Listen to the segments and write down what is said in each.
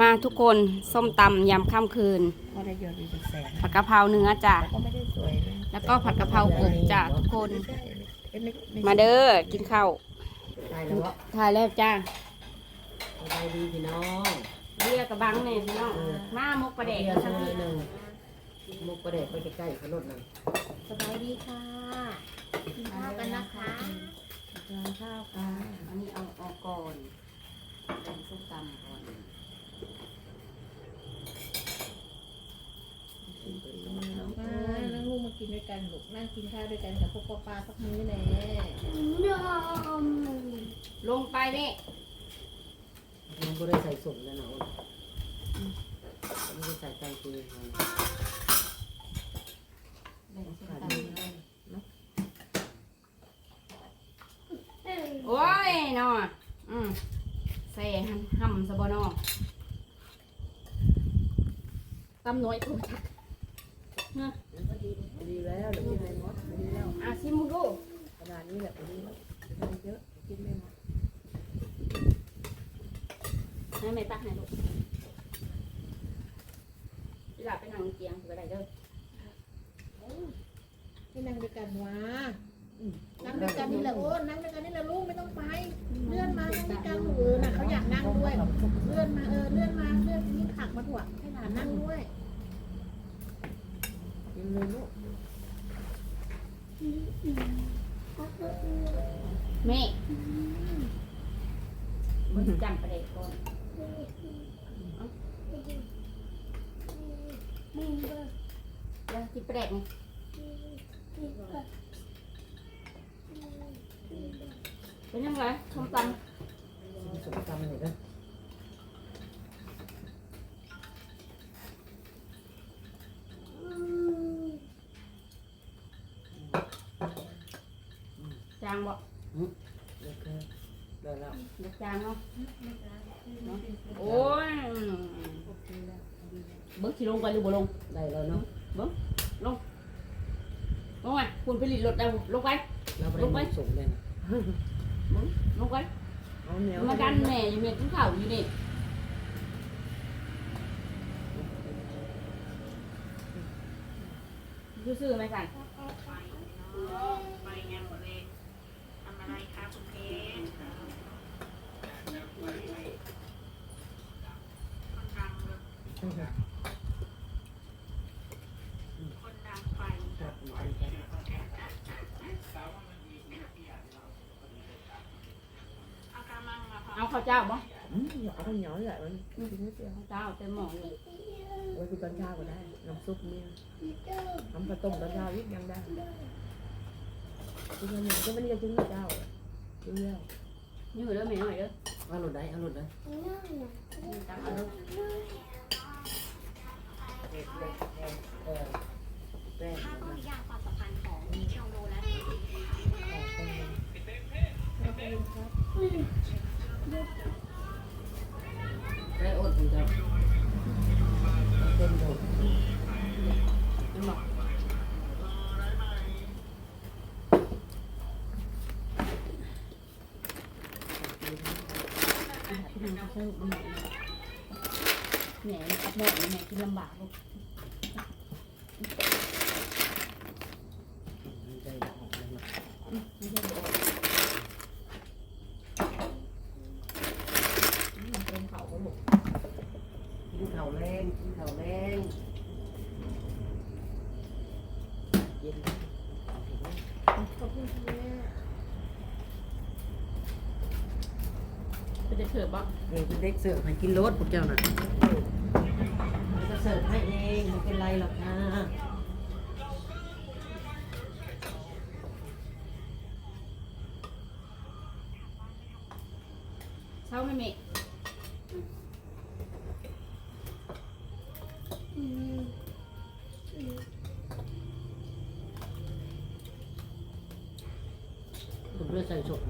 มาทุกคนส้มตำยำข้ามคืน ก็ได้ยอดดีเป็นแสนผัดกะเพราเนื้อจ้ะแต่ก็ไม่ได้สวยนะแล้วก็ผัดกะเพรากบจ้ะทุกคน ใช่เอ้ยไไมาเด้อกินข้าวตายแล้วอะถ่ายแล้วจ้าสบายดีพี่น้องเรียกกระบังเนี่ยพี่น้องมามุกประเด็กเดี๋ยวสักซื้อทีหนึ่งมุกประเด็กไปใกล้ๆขนมนั่นสบายดีค่ะกินข้าวกันนะคะทานข้าวค่ะอันนี้เอาออกก่อนทำส้มตำก่อน มานั่งลูกมากิน ด้วยกันลูกนั่งกินข้าวด้วยกันกับพวกป้าปลาสักมื้อแน่ลงไปนี่ยังไม่ได้ใส่สุ่มแล้วเนาะไม่ได้ใส่ตังค์เลยแบ่งส้มตำเลยโอ้ยเนาะอืมใส่หั่นหั่มซะบ่เนาะตำน้อยโพด ดีแล้วเดี๋ยวพี่ให้หมดดีแล้วอะชิมมึงดูขนาดนี้แหละดีแล้วทานเยอะกินไม่หมดให้แม่ตักให้ลูกเวลาไปนั่งเตียงก็ได้เด้อให้นั่งด้วยกันวะนั่งด้วยกันนี่แหละโอ้นั่งด้วยกันนี่แหละลูกไม่ต้องไป เลื่อนมานั่งด้วยกันเออน่ะเขาอยากนั่งด้วย เลื่อนมาเออเลื่อนมาเลื่อนนี่ผักมาถั่วให้หลานนั่งด้วย กินเลยลูกแม่มึงจำประเด็กก่อนเดี๋ยวกินประเด็กไงเป็นยังไงส้มตสุขภาพเลยนะำจางบ่ เดี๋ยวก็ ได้แล้วเด็กจางเนาะเนาะโอ้ยเบิ้งสิลงไปหรือบ่ลงได้แล้วเนาะลงไปคุณไปหลีดรถเอาลงไปเราไม่ได้ส่งเลยนะลงไปเอาเหนียวมาดันแม่อยู่เมียกินข้าวอยู่นี่ซื่อๆไหมกัน เอาข้าวเจ้าบ่อืมเอาข้าวเหนียวใหญ่มันกินนิดเดียวข้าวเจ้าเต็มหม้อนี่ไว้กินตอนเช้าก็ได้ น้ำซุปเนี่ยทำข้าวต้มตอนเช้าอีกยังได้กินข้าวเหนียวก็ไม่ได้กินข้าวเจ้ากินแล้วยืดเด้อแม่หน่อยเด้อเอาหลุดได้เอาหลุดได้ตา แหน่อับแม่แม่กินลำบากลูกใจออกเลยนะไม่ใช่บ่มันเป็นเขาบ่ลูกกินข้าแรงกินข้าแรงเย็นขอบคุณแม่เป็นจะเถิดบ่ เด็กเด็กเสิร์ฟให้กินรสพวกเจ้าน่ะจะเสิร์ฟให้เองไม่เป็นไรหรอกนะเช้าไหม่แม่ผมเลือกใส่สด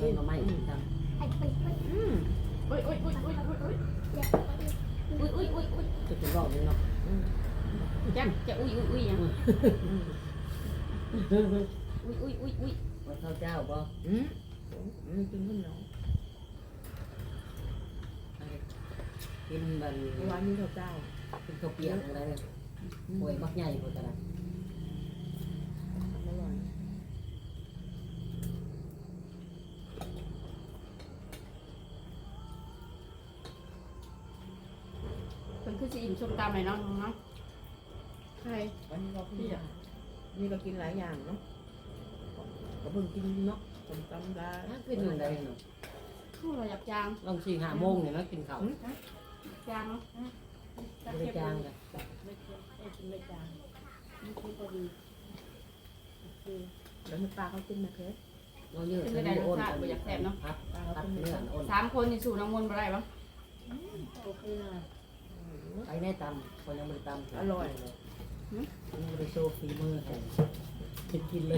ำเป็นมาไม่ผมตำไปไปไปอืมโอ้ยโอ้ยโอ้ยโอ้ยโอ้ยโอ้ยโอ้ยโอ้ยจะบอกนี่เนาะอืมจักจะอุ้ยอุ้ยอุ้ยหยังอืมอุ้ยอุ้ยอุ้ยอุ้ยว่าข้าวเจ้าบ่อืมอืมกินข้าวเหนียวกินมันเมื่อวานมีข้าวเจ้ากินข้าวเปียกอะไรเนี่ยป่วยมักใหญ่กว่ากันนะ อร่อย เพิ่น คือสิอิ่มส้มตำเลยเนาะน้องเนาะใช่วันนี้เราพี่อะนี่ก็กินหลายอย่างเนาะก็เพิ่งกินเนาะผมจำได้ถ้าเป็นอย่างไรเนาะเข้าเราอยากจางลองสี่ห้าโมงเนี่ยนะกินข้าวจางเนาะไม่ได้จางกันไม่เค็มไม่กินไม่จางนี่คือพอดีโอเคแล้วมันปลาเขากินนะเคสเราเยอะใส่อ้นพัดปลาเขาพัดกินเนื้อนะอ้นสามคนนี่สู่น้ำมนต์บ่ได้ปะโอเคนะ ไปในตำคนยังไม่ได้ตำอร่อยยังไม่ได้โชว์ฝีมือให้กินกินเลย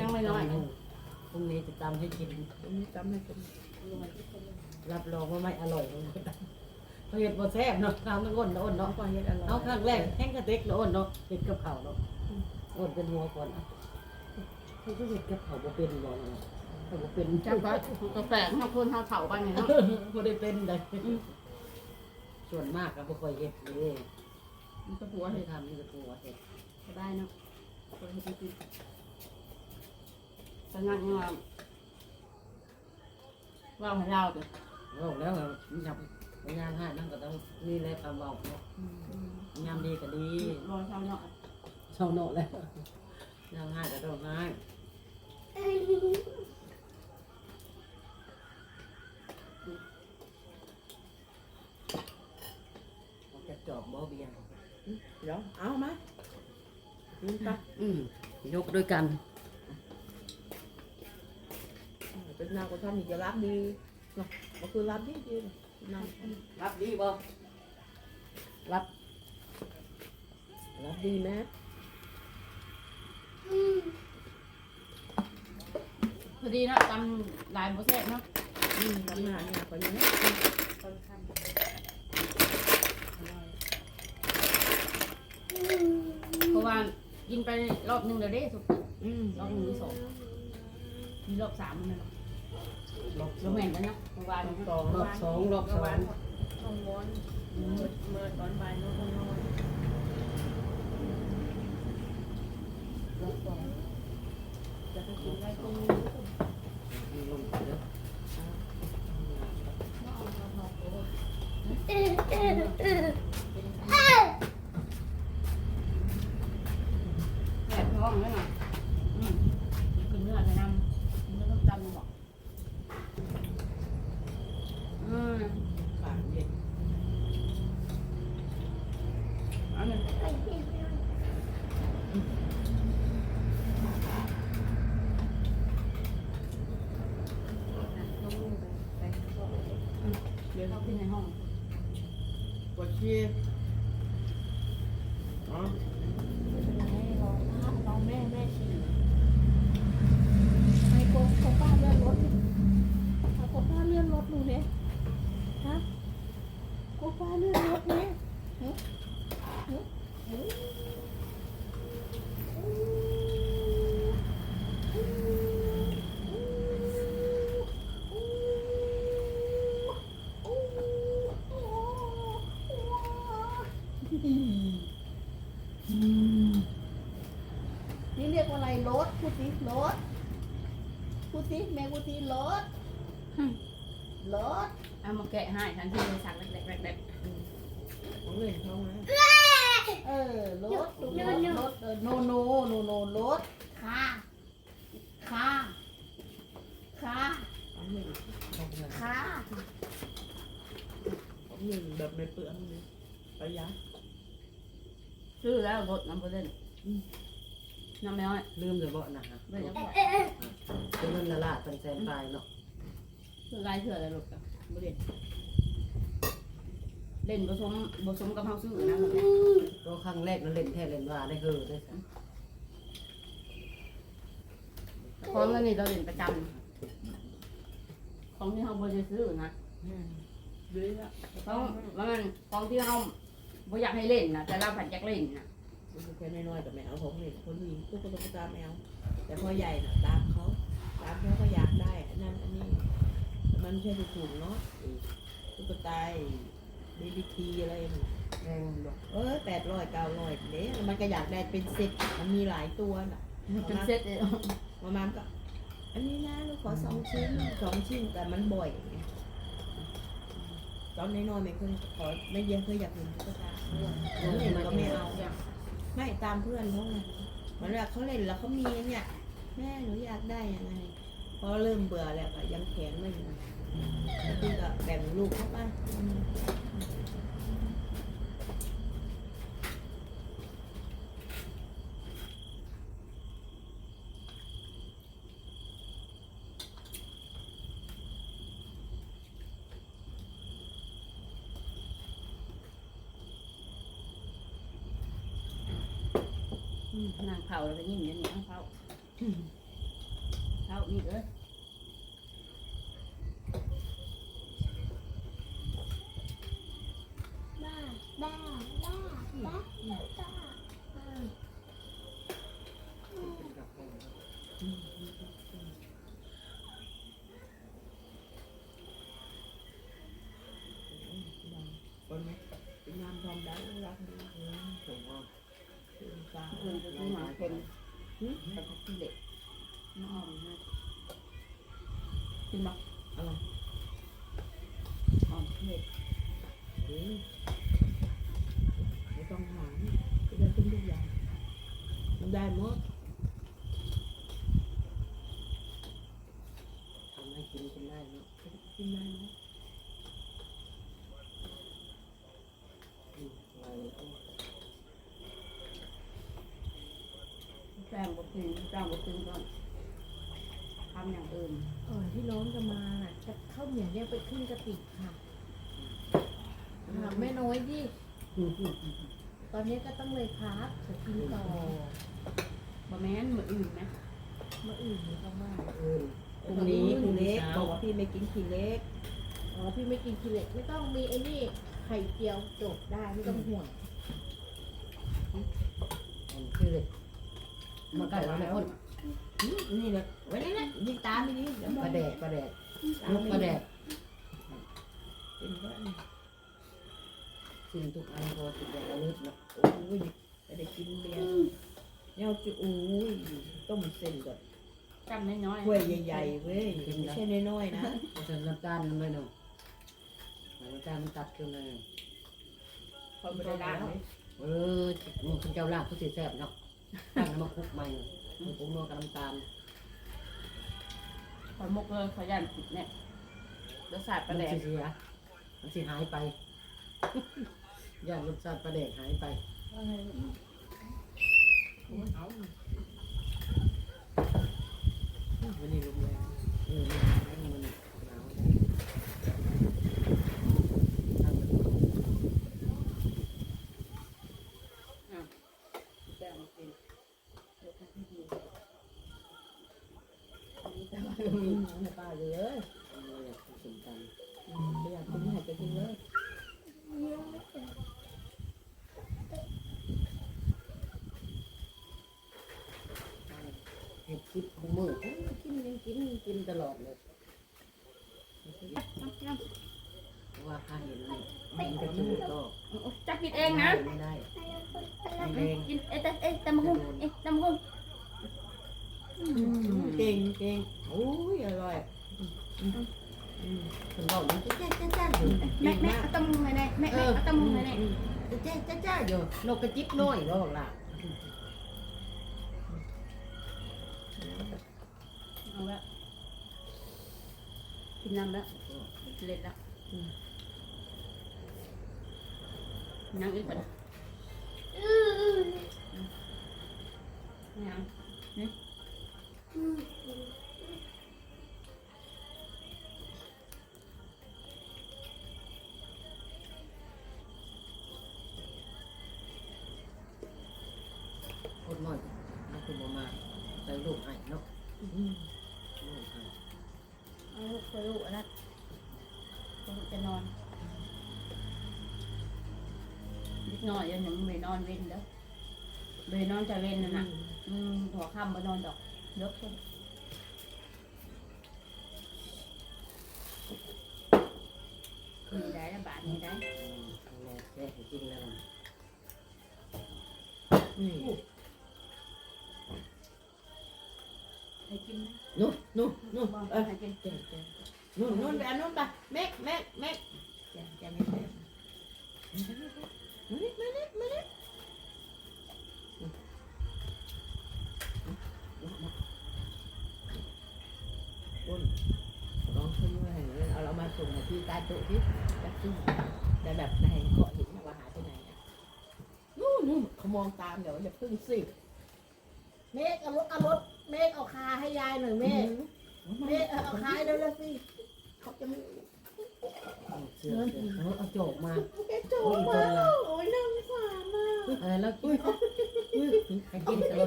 พรุ่งนี้จะตำให้กินวันนี้จำให้กินอร่อยทุกคนเลยรับรองว่าไม่อร่อยเลยเขาเห็ดบ่แซ่บเนาะทำมันอ้นอ้นน้องเนาะก็เฮ็ดอร่อยเอาครั้งแรกแห้งกระเต็กเนาะอ้นเนาะเห็ดกับข้าวเนาะอ้นเป็นหัวก่อนอะเขาก็เห็ดกับข้าวบ่เป็นบ่เนาะเขาบ่เป็นจักก็กาแฟห้าคนห้าเถากันเนี่ยเนาะบ่ได้เป็นได้ส่วนมากก็บ่ค่อยเฮ็ดเลย มันก็หัวเลให้ยทำนี่ก็หัวเฮ็ดสบายเนาะคนเฮ็ดกินตอนนั้นยังว่าว่าให้เราเด้อเว้าแล้วอะมันยับมันยามให้นั่นก็ต้องนี่แหละคำเว้าเนาะยามดีก็ดีรอเช้าเนาะเช่าเนาะแล้วยามให้ก็ต้องให้จอบบ่เบียง เดี๋ยวเอาไหมกินไปอืมยกด้วยกันเป็นนางก็ทำอีกจะรับดีเนาะก็คือรับดีดีนางรับดีบ่รับรับดีไหมพอดีเนาะตำลายบ่แซ่บเนาะอืมทำงานเนี่ยคนนี้ตอนค่ำอร่อย เพราะว่ากินไปรอบหนึงเดี๋ยวได้สุกอืมรอบหนึงหรือสองมีรอบสามมันเนาะรอบสเราองแม่นกันเนาะเมื่อวานเนาะสองรอบสองรอบสองห้องร้อนเมื่อตอนบ่ายน้องคนนอนรอบสองจะไปกินอะไรตรงนี้ลงไปเด้อแซ่บท้องเลยเนาะอืมกินเนื้อใส่น้ำเนื้อต้มตำบอกอืม ปากเย็น อันนี้ น้องลูกไปไปก็ไป เดี๋ยวเราขึ้นในห้อง กดชีอ๋อ ไม่เป็นไรรอป้ารอแม่แม่ฉี่ไอ้โกโกป้าเลื่อนรถเอาโกป้าเลื่อนรถดูเนี่ยฮะโกป้าเลื่อนรถเนี่ยฮะฮะฮะนี่เรียกว่าอะไรรถพูดสิรถพูดสิแม่พูดสิรถรถเอามาแกะให้ทันทีเลยสั่งแรกๆแรก ของ เล่นเขาไหมเออรถรถรถเออโนโนโนโนรถค่ะค่ะค่ะของเล่นต้องเงินค่งแบบไม่เปลืองเลยประหยัดๆชื่อแล้วรถน้ำเพื่อนน้ำไม่น้อยลืมเลยบ่นะฮะไม่ยังบอกเป็นเงินละลาดตั้งแสนปลายเนาะชื่อลายเถื่ออะไรรถกันบ่เล่น เล่นผสมผสมกับเฮาซื้อนะก็ครั้งแรกนั่นเล่นแท้เล่นว่าได้เฮอได้สัของเงินนี่เราเล่นประจำของที่เฮาบ่ได้ซื้อนะดีละของมันของที่เฮาบบ่อยากให้เล่นนะแต่เราผัดอยากเล่นนะลูกแค่น้อยๆกับแมวผมเห็นคนผู้หญิงตุ๊กตุ๊กตาแมวแต่พอใหญ่น่ะตามเขาตามเขาก็อยากได้อันนั้นอันนี้มันไม่ใช่ถูกๆเนาะไอ้ตุ๊กตา บีบีทีอะไรน่ะแพงบ่เออแปดร้อยเก้าร้อยเด้มันก็อยากได้เป็นเซ็ตมันมีหลายตัวน่ะเป็นเซตเลยมามาก็ อันนี้นะลูกขอสองชิ้นสองชิ้นแต่มันบ่อยไงตอนน้อยๆไม่เคยขอไม่เยอะเคยอยากเห็นตุ๊กตาผมเห็นก็ไม่เอาไม่ตามเพื่อนเขาไงเหมือนแบบเขาเล่นแล้วเขามีเนี่ย แม่หนูอยากได้ยังไงพอเริ่มเบื่อแล้วก็ยังแขนไม่อยู่ แล้วพี่ก็แบ่งลูกเข้าไปอืมนางเผาแล้วก็ยิ้มอย่างนี้นางเผาเผานี่เอ้ย บ้าบ้าบ้าบ้าบ้า เป็นกับแพง คนไหมเป็นงานทำได้ รักดีส่งว่าคือตาเพิ่นจะหมาเป็นแต่ก็กินเด็กน้องนะกินบ่อะไรหอมเผ็ด เฮ้ยไม่ต้องหาจะได้เป็นทุกอย่างมันได้หมด ทำให้กินกินได้เนาะ กินได้หมด อืมไว้เอา แป้งบ่กินแป้งบ่กินก็ทำอย่างอื่นก่อนที่น้องจะมาน่ะจะข้าวเหนียวเนี่ยไปขึ้นกระติกค่ะถามแม่น้อยดิอืมอืมตอนนี้ก็ต้องเลยครับจะกินต่อบ่แม่นมื้ออื่นนะมาอื่นนี่ต้องมาเออพรุ่งนี้พรุ่งนี้บอกว่าพี่ไม่กินขี้เล็กอ๋อพี่ไม่กินขี้เหล็กไม่ต้องมีไอ้นี่ไข่เจียวจบได้ไม่ต้องห่วงมันคือ มันก็แล้วอืมนี่เลยไว้นี่นะยิงตามไปนี่ปลาแดกปลาแดกตามลูกปปลาแดกเป็นว่าสิ่งทุกอันพอติดอย่างละนิดเนาะโอ้ยจะได้กินเบียร์เนี่ยจะโอ้ยต้มเส้นก่อนจำน้อยๆถ้วยใหญ่ๆเว้ยไม่ใช่น้อยๆนะเอาใส่น้ำตาลมันเลยเนาะน้ำตาลมันตัดขึ้นเลยเขาไม่ได้ล้างเออมันเจ้าลาบเขาสิแซ่บเนาะ ตั้งน้ำมันคลุกใหม่มันปรุงนัวกับน้ำตาลขอยมกเลยขอยยันเนี่ยรสชาติปมัลานแดกสิเสียมันสิหายไป ย่านรสชาติปลาแดกหายไปเอาวันนี้ลมแรงเออมันมันหนาวนั่นมัน แป้งบ่กินเดี๋ยวทำให้ดี มีใน ป่าเลยเราอยากกินส้มตำไม่อยากกินให้ไปกินเลยเห็ดคลิปของมือโอ้ยกินยังกินกินตลอดเลยเพราะว่าข้าเห็นนี่มันจะจืดก็จับผิดเองนะไม่ได้ไม่แดงกินเอ๊ะแต่เอ๊ะตำมะฮุ่งเอ๊ะตำมะฮุ่งเก่งเก่ง โอ้ยอร่อยคนบอกมันจะแจ้จ้าจ้าอยู่แม่แม่เอาตำมะฮุ่งให้แน่แม่แม่เอาตำมะฮุ่งให้แน่จะแจ้จ้าจ้าอยู่นกกระจิบน้อยก็บอกล่ะเอาละกินน้ำแล้วเล็ดแล้วนั่งอีกก่อนนั่งคน ลูกให้เนาะลูกให้เอาลูกไปลูกอันนั้นลูกจะนอนนอนยังยังไม่นอนเว้นเด้อไม่นอนจะเว้นนั่นน่ะอืมหัวค่ำบ่นอนดอกเลิกคนคืนได้ละบาทนี้ได้ แม่แซ่บจริงแล้วนี่ ให้กิ นนะนู่นนู่นนู่นบอกเออให้กินเจ๊เจ๊นู่นนู่นไปอันนู่นไปเมกเมกเมกเจ๊เจ๊ไม่ได้มานี่มานี่มานี่อ้นลองขึ้นมาให้เอาเรามาส่งที่ใต้โต๊ะที่แบบที่แต่แบบในเกาะหินนะว่าหายไปไหนอะนู่นนู่นเขามองตามเดี๋ยวอย่าพึ่งสิเมฆเอารถเอารถ เมฆเอาคาให้ยายหน่อยเมฆเมฆเอาเอาคาให้เร็วๆสิเขาจะไม่เชื่อเชื่อเอาเอาโจกมาเอ๊ะโจ้มาโอ้ยน่าสงสารมากเออแล้วกินให้กินกันเลย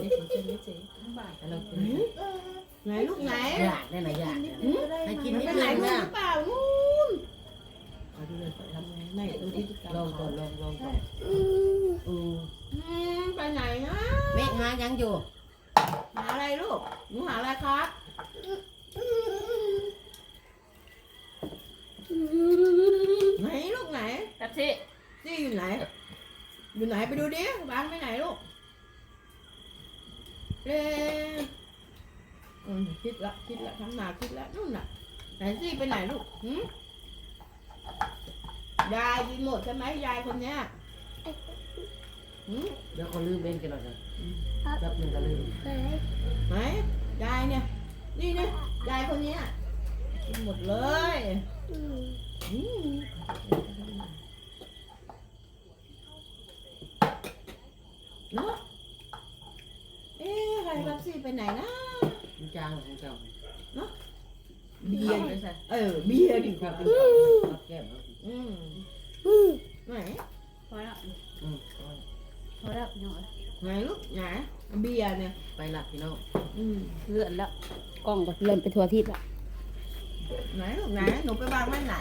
ให้เรากินเออไหนลูกไหนอยากได้ไหนอยากนิดนึงก็ได้ให้กินไหมนิมัดนไหนนึงลูกนะหรือเปล่านู่นเอาดูเลยทำไงไม่ดูที่ลองก่อนลองลองก่อนอืมอืมอืมไปไหนนะเมฆหายังอยู่ หาอะไรลูก หนูหาอะไรครับอืมไหนลูกไหนแป๊บซี่จี้อยู่ไหน อยู่ไหนไปดูดิบ้านไปไหนลูกเอ๊ะอืมคิดละคิดละทำหนาคิดละนู่นน่ะ ไหนจี้ไปไหนลูกหืมยายกินหมดใช่ไหมยายคนเนี้ยหืม เดี๋ยวเขาลืมเองกันหน่อยนะแป๊บหนึงก็ลืมไหนไหนยายเนี่ย นี่เนี่ยยายคนเนี้ยกินหมดเลยอืมอืมเนาะเอ๊ะใครรับซี่ไปไหนนะมันจางของเจ้าเบียร์อยู่เออเบียร์ดิครับเป็นกับแก้ม อืม อืม ไหน พอแล้ว อืม พอแล้วน้อย ไหนลูกไหนเบียร์เนี่ย ไปละพี่น้อง อืม เลื่อน แล้วกล้องก็เลื่อนไปทั่วทิศละไหนลูกไหนหนูไปวางไว้ไหน